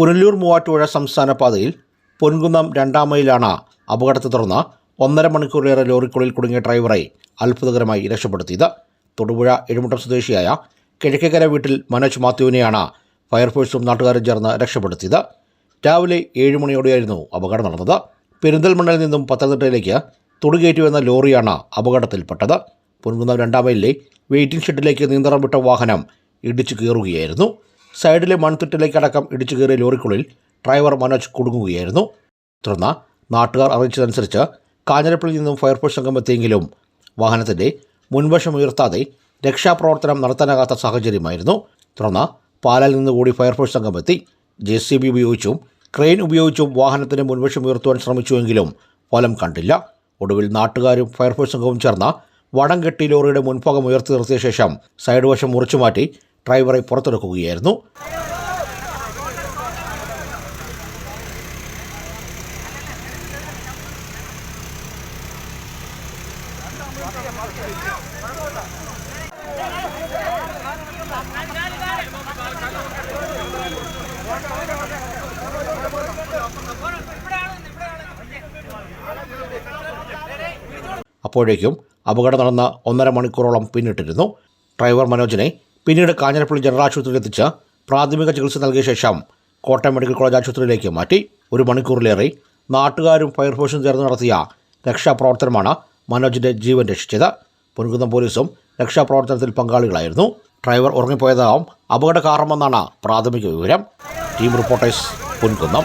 പുനലൂർ മൂവാറ്റുപുഴ സംസ്ഥാന പാതയിൽ പൊൻകുന്നം രണ്ടാം മൈലാണ് അപകടത്തെ തുടർന്ന് ഒന്നര മണിക്കൂറിലേറെ ലോറിക്കുള്ളിൽ കുടുങ്ങിയ ഡ്രൈവറെ അത്ഭുതകരമായി രക്ഷപ്പെടുത്തിയത്. തൊടുപുഴ എഴുമുട്ടം സ്വദേശിയായ കിഴക്കേക്കര വീട്ടിൽ മനോജ് മാത്യുവിനെയാണ് ഫയർഫോഴ്സും നാട്ടുകാരും ചേർന്ന് രക്ഷപ്പെടുത്തിയത്. രാവിലെ ഏഴ് മണിയോടെയായിരുന്നു അപകടം നടന്നത്. പെരിന്തൽമണ്ണയിൽ നിന്നും പത്തനംതിട്ടയിലേക്ക് എന്ന ലോറിയാണ് അപകടത്തിൽപ്പെട്ടത്. പൊൻകുന്നം രണ്ടാം മൈലിലെ വെയിറ്റിംഗ് ഷെഡിലേക്ക് നിയന്ത്രണം വിട്ട വാഹനം ഇടിച്ചു കയറുകയായിരുന്നു സൈഡിലെ മൺതിട്ടിലേക്കടക്കം ഇടിച്ചു കയറിയ ലോറിക്കുള്ളിൽ ഡ്രൈവർ മനോജ് കുടുങ്ങുകയായിരുന്നു. തുടർന്ന് നാട്ടുകാർ അറിയിച്ചതനുസരിച്ച് കാഞ്ഞിരപ്പള്ളിയിൽ നിന്നും ഫയർഫോഴ്സ് സംഘം എത്തിയെങ്കിലും വാഹനത്തിന്റെ മുൻവശം ഉയർത്താതെ രക്ഷാപ്രവർത്തനം നടത്താനാകാത്ത സാഹചര്യമായിരുന്നു. തുടർന്ന് നിന്ന് കൂടി ഫയർഫോഴ്സ് സംഘം എത്തി. ജെ സി ബി ഉപയോഗിച്ചും ക്രെയിൻ ഉപയോഗിച്ചും വാഹനത്തിന്റെ മുൻവശം ഉയർത്തുവാൻ ശ്രമിച്ചുവെങ്കിലും ഫലം കണ്ടില്ല. ഒടുവിൽ നാട്ടുകാരും ഫയർഫോഴ്സ് സംഘവും ചേർന്ന് വടം കെട്ടി ലോറിയുടെ മുൻഭാഗം ഉയർത്തി നിർത്തിയ ശേഷം സൈഡ് വശം മുറിച്ചു മാറ്റി ഡ്രൈവറെ പുറത്തെടുക്കുകയായിരുന്നു. അപ്പോഴേക്കും അപകടം നടന്ന ഒന്നര മണിക്കൂറോളം പിന്നിട്ടിരുന്നു. ഡ്രൈവർ മനോജിനെ പിന്നീട് കാഞ്ഞിരപ്പള്ളി ജനറൽ ആശുപത്രിയിൽ എത്തിച്ച് പ്രാഥമിക ചികിത്സ നൽകിയ ശേഷം കോട്ടയം മെഡിക്കൽ കോളേജ് ആശുപത്രിയിലേക്ക് മാറ്റി ഒരു മണിക്കൂറിലേറെ നാട്ടുകാരും ഫയർഫോഴ്സും ചേർന്ന് നടത്തിയ രക്ഷാപ്രവർത്തനമാണ് മനോജിന്റെ ജീവൻ രക്ഷിച്ചത്. പൊൻകുന്നം പോലീസും രക്ഷാപ്രവർത്തനത്തിൽ പങ്കാളികളായിരുന്നു. ഡ്രൈവർ ഉറങ്ങിപ്പോയതാവും അപകട കാരണമെന്നാണ് പ്രാഥമിക വിവരം. Team reporters Ponkunnam.